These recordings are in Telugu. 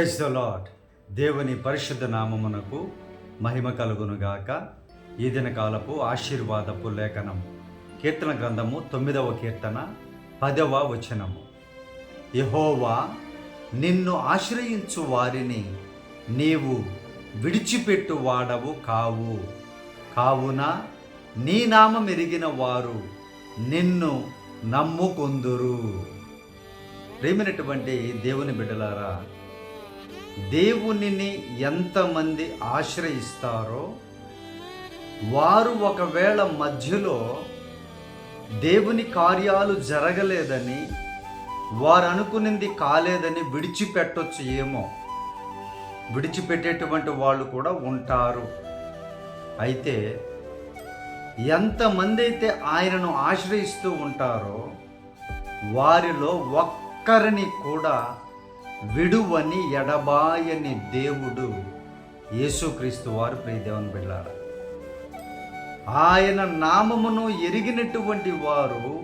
ప్రైజ్ ద లాడ్ దేవుని పరిశుద్ధ నామమునకు మహిమ కలుగునుగాక. ఈ దిన కాలపు ఆశీర్వాదపు లేఖనం. కీర్తన గ్రంథము తొమ్మిదవ కీర్తన పదవ వచనము. యహోవా నిన్ను ఆశ్రయించు వారిని నీవు విడిచిపెట్టు వాడవు కావు. కావున నీ నామం ఎరిగిన వారు నిన్ను నమ్ముకొందురు. ప్రేమైనటువంటి దేవుని బిడ్డలారా దేవునిని ఎంతమంది ఆశ్రయిస్తారో వారు ఒకవేళ మధ్యలో దేవుని కార్యాలు జరగలేదని వారు అనుకునింది కాలేదని విడిచిపెట్టొచ్చు ఏమో. విడిచిపెట్టేటువంటి వాళ్ళు కూడా ఉంటారు. అయితే ఎంతమంది అయితే ఆయనను ఆశ్రయిస్తూ ఉంటారో వారిలో ఒక్కరిని కూడా విడువని ఎడబాయని దేవుడు యేసుక్రీస్తు వారు ప్రియదేవన్ బిళ్ళారు. ఆయన నామమును ఎరిగినటువంటి వారు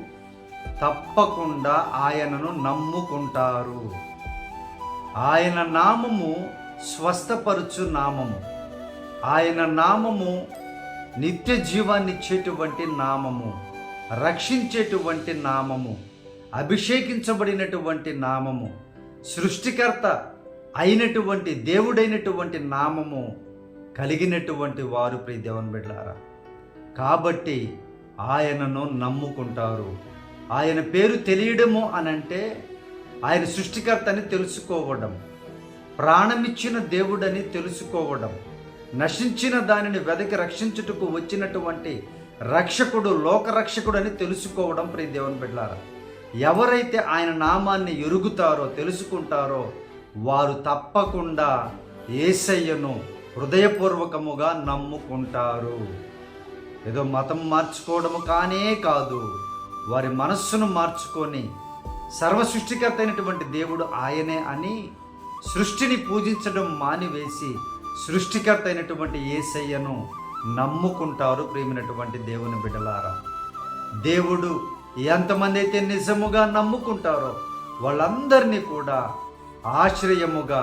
తప్పకుండా ఆయనను నమ్ముకుంటారు. ఆయన నామము స్వస్థపరచు నామము. ఆయన నామము నిత్య జీవాన్నిచ్చేటువంటి నామము. రక్షించేటువంటి నామము. అభిషేకించబడినటువంటి నామము. సృష్టికర్త అయినటువంటి దేవుడైనటువంటి నామము కలిగినటువంటి వారు ప్రియ దేవన్ బిడ్డారా కాబట్టి ఆయనను నమ్ముకుంటారు. ఆయన పేరు తెలియడము అనంటే ఆయన సృష్టికర్త అని తెలుసుకోవడం ప్రాణమిచ్చిన దేవుడని తెలుసుకోవడం నశించిన దానిని వెదకి రక్షించుటకు వచ్చినటువంటి రక్షకుడు లోకరక్షకుడు అని తెలుసుకోవడం ప్రియ దేవుని బిడ్డారా ఎవరైతే ఆయన నామాన్ని ఎరుగుతారో తెలుసుకుంటారో వారు తప్పకుండా ఏసయ్యను హృదయపూర్వకముగా నమ్ముకుంటారు. ఏదో మతం మార్చుకోవడము కానే కాదు. వారి మనస్సును మార్చుకొని సర్వ సృష్టికర్త అయినటువంటి దేవుడు ఆయనే అని సృష్టిని పూజించడం మానివేసి సృష్టికర్త అయినటువంటి ఏసయ్యను నమ్ముకుంటారు ప్రేమినటువంటి దేవుని బిడ్డలారా. దేవుడు ఎంతమంది అయితే నిజముగా నమ్ముకుంటారో వాళ్ళందరినీ కూడా ఆశ్రయముగా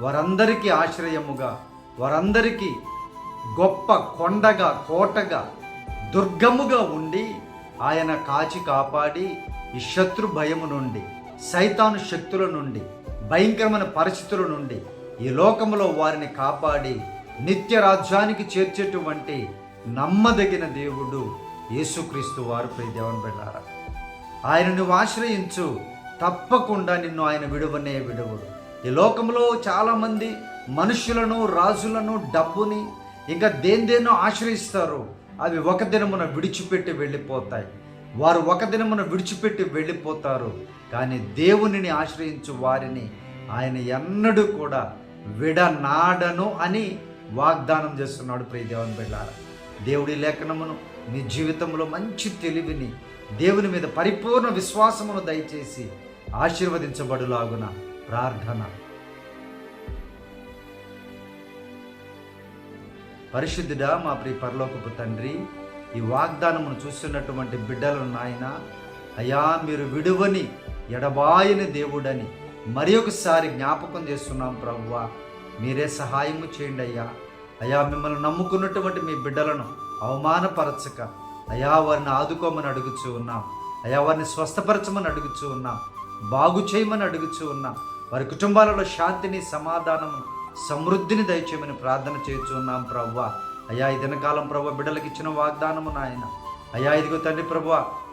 వారందరికీ ఆశ్రయముగా వారందరికీ గొప్ప కొండగా కోటగా దుర్గముగా ఉండి ఆయన కాచి కాపాడి ఈ శత్రు భయము నుండి సైతాను శక్తుల నుండి భయంకరమైన పరిస్థితుల నుండి ఈ లోకములో వారిని కాపాడి నిత్య రాజ్యానికి చేర్చేటువంటి నమ్మదగిన దేవుడు యేసుక్రీస్తు వారు ప్రియ దేవన్ బిడ్డారా ఆయన నువ్వు ఆశ్రయించు. తప్పకుండా నిన్ను ఆయన విడువనే విడువుడు. ఈ లోకంలో చాలామంది మనుషులను రాజులను డబ్బుని ఇంకా దేనిదేనో ఆశ్రయిస్తారు. అవి ఒక దినమున విడిచిపెట్టి వెళ్ళిపోతాయి. వారు ఒక దినమున విడిచిపెట్టి వెళ్ళిపోతారు. కానీ దేవునిని ఆశ్రయించు వారిని ఆయన ఎన్నడూ కూడా విడనాడను అని వాగ్దానం చేస్తున్నాడు ప్రియ దేవుని బిళ్ళారా దేవుడి లేఖనమును మీ జీవితంలో మంచి తెలివిని దేవుని మీద పరిపూర్ణ విశ్వాసమును దయచేసి ఆశీర్వదించబడులాగున ప్రార్థన. పరిశుద్ధుడా మా ప్రియ పరలోకపు తండ్రి ఈ వాగ్దానమును చూస్తున్నటువంటి బిడ్డలు నాయన అయ్యా మీరు విడువని ఎడబాయని దేవుడని మరి ఒకసారి జ్ఞాపకం చేస్తున్నాం ప్రవ్వ మీరే సహాయము చేయండి అయ్యా. అయ్యా మిమ్మల్ని నమ్ముకున్నటువంటి మీ బిడ్డలను అవమానపరచక అయా వారిని ఆదుకోమని అడుగుచూ ఉన్నాం అయా వారిని స్వస్థపరచమని అడుగుచూ ఉన్నాం బాగు చేయమని అడుగుచూ ఉన్నాం వారి కుటుంబాలలో శాంతిని సమాధానము సమృద్ధిని దయచేయమని ప్రార్థన చేస్తూ ఉన్నాం ప్రవ్వ. అయా ఈ దినకాలం ప్రభు బిడ్డలకు ఇచ్చిన వాగ్దానము నాయన. అయ్యా ఇదిగో తండ్రి ప్రభు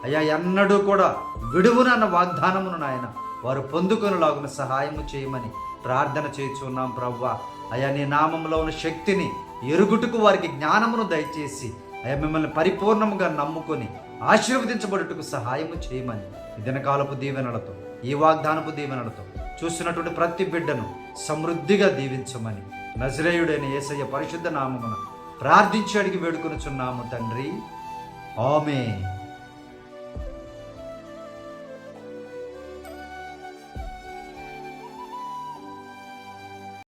అయా ఎన్నడూ కూడా విడువునన్న వాగ్దానమును నాయన వారు పొందుకొనిలాగున సహాయము చేయమని ప్రార్థన చేస్తున్నాం ప్రవ్వ. అయ్యా నీ నామంలో ఉన్న శక్తిని ఎరుగుటకు వారికి జ్ఞానమును దయచేసి అయ్యా మిమ్మల్ని పరిపూర్ణముగా నమ్ముకొని ఆశీర్వదించబడుటకు సహాయము చేయమని. దినకాలపు దీవెనలతో ఈ వాగ్దానపు దీవెనలతో చూస్తున్నటువంటి ప్రతి బిడ్డను సమృద్ధిగా దీవించమని నజరేయుడైన యేసయ్య పరిశుద్ధ నామమున ప్రార్థించి అడిగి వేడుకొనుచున్నాము తండ్రి. ఆమె